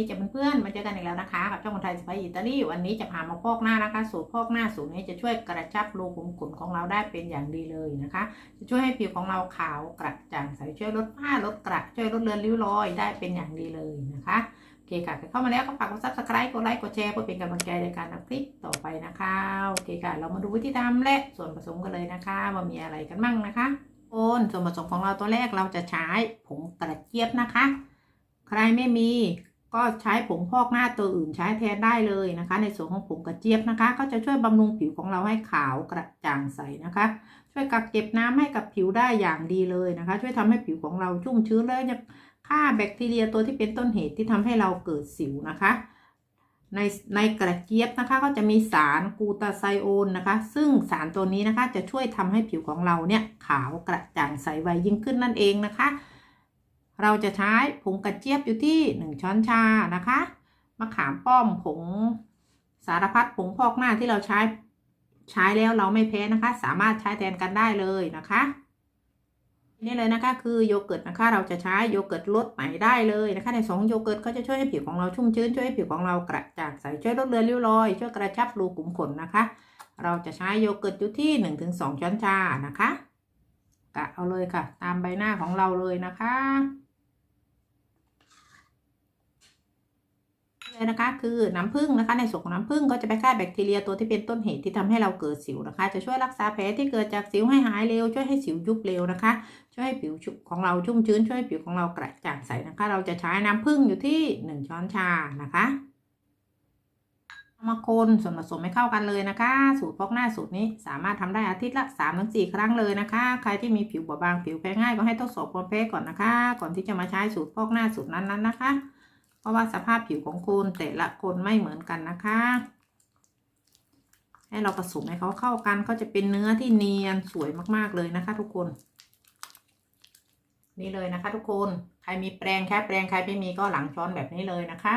ดีจ้ะเพื่อนๆมาเจอกันอีกแล้วนะคะกับช่องคนไทยสไปอิตาลีวันนี้จะพามาพอกหน้านะคะ สูตรพอกหน้าสูตรนี้จะช่วยกระชับรูขุมขนของเราได้เป็นอย่างดีเลยนะคะ จะช่วยให้ผิวของเราขาวกระจ่างใสช่วยลดผ้าลดกระช่วยลดเลือนริ้วรอยได้เป็นอย่างดีเลยนะคะโอเคค่ะเข้ามาแล้วก็ฝากกดซับสไครต์กดไลค์กดแชร์เพื่อเป็นกำลังใจในการทำคลิปต่อไปนะคะโอเคค่ะ เรามาดูวิธีทำและส่วนผสมกันเลยนะคะว่ามีอะไรกันบ้างนะคะโอนส่วนผสมของเราตัวแรกเราจะใช้ผงกระเจี๊ยบนะคะ ใครไม่มี ก็ใช้ผงพอกหน้าตัวอื่นใช้แทนได้เลยนะคะ ในส่วนของผงกระเจี๊ยบนะคะ ก็จะช่วยบำรุงผิวของเราให้ขาวกระจ่างใสนะคะ ช่วยกักเก็บน้ำให้กับผิวได้อย่างดีเลยนะคะ ช่วยทำให้ผิวของเราชุ่มชื้นและฆ่าแบคทีเรียตัวที่เป็นต้นเหตุที่ทำให้เราเกิดสิวนะคะในในกระเจี๊ยบนะคะก็จะมีสารกูตาไซโอนนะคะ ซึ่งสารตัวนี้นะคะจะช่วยทำให้ผิวของเราเนี่ยขาวกระจ่างใสไวยิ่งขึ้นนั่นเองนะคะ เราจะใช้ผงกระเจี๊ยบอยู่ที่ 1 ช้อนชานะคะ มะขามป้อมผงสารพัดผงพอกหน้าที่เราใช้ใช้แล้วเราไม่แพ้นะคะ สามารถใช้แทนกันได้เลยนะคะนี่เลยนะคะคือโยเกิร์ตนะคะเราจะใช้โยเกิร์ตรสไหนได้เลยนะคะในสองโยเกิร์ตก็จะช่วยให้ผิวของเราชุ่มชื้นช่วยให้ผิวของเรากระจ่างใสช่วยลดเลือนริ้วรอยช่วยกระชับรูขุมขนนะคะ เราจะใช้โยเกิร์ตอยู่ที่ 1-2 ช้อนชานะคะกะเอาเลยค่ะ ตามใบหน้าของเราเลยนะคะ เลยนะคะ คือน้ำผึ้งนะคะ ในส่วนของน้ำผึ้งก็จะไปฆ่าแบคทีเรียตัวที่เป็นต้นเหตุที่ทำให้เราเกิดสิวนะคะ จะช่วยรักษาแผลที่เกิดจากสิวให้หายเร็ว ช่วยให้สิวยุบเร็วนะคะ ช่วยให้ผิวของเราชุ่มชื้น ช่วยให้ผิวของเรากระจ่างใสนะคะ เราจะใช้น้ำผึ้งอยู่ที่ 1 ช้อนชานะคะมาคนส่วนผสมให้เข้ากันเลยนะคะ สูตรพอกหน้าสูตรนี้สามารถทำได้อาทิตย์ละ3-4ครั้งเลยนะคะ ใครที่มีผิวบอบบางผิวแพ้ง่ายก็ให้ทดสอบความแพ้ก่อนนะคะ ก่อนที่จะมาใช้สูตรพอกหน้าสูตรนั้นๆนะคะ เพราะว่าสภาพผิวของคุณแต่ละคนไม่เหมือนกันนะคะ ให้เราผสมให้เขาเข้ากันก็จะเป็นเนื้อที่เนียนสวยมากๆเลยนะคะ ทุกคน นี่เลยนะคะ ทุกคน ใครมีแปรงแค่แปรงใครไม่มีก็หลังช้อนแบบนี้เลยนะคะ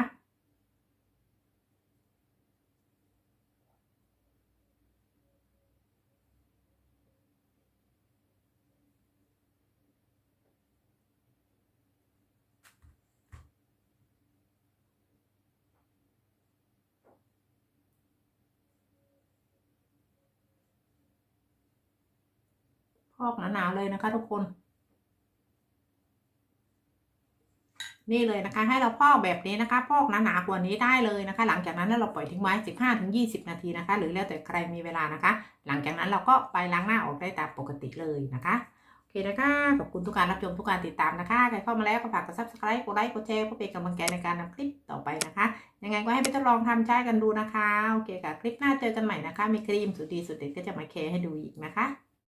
อกหนาๆเลยนะคะ ทุกคน นี่เลยนะคะ ให้เราพอกแบบนี้นะคะ พอกหนาๆกว่านี้ได้เลยนะคะ หลังจากนั้นเราปล่อยทิ้งไว้ 15-20 นาทีนะคะ หรือแล้วแต่ใครมีเวลานะคะ หลังจากนั้นเราก็ไปล้างหน้าออกได้ตามปกติเลยนะคะโอเคนะคะขอบคุณทุกการรับชมทุกการติดตามนะคะ ใครเข้ามาแล้วก็ฝากกด subscribe กดไลค์กดแชร์เพื่อเป็นกำลังใจในการทำคลิปต่อไปนะคะ ยังไงก็ให้ไปทดลองทำใช้กันดูนะคะ โอเคค่ะ คลิปหน้าเจอกันใหม่นะคะ มีครีมสุดดีสุดเด็ดก็จะมาแชร์ให้ดูอีกนะคะ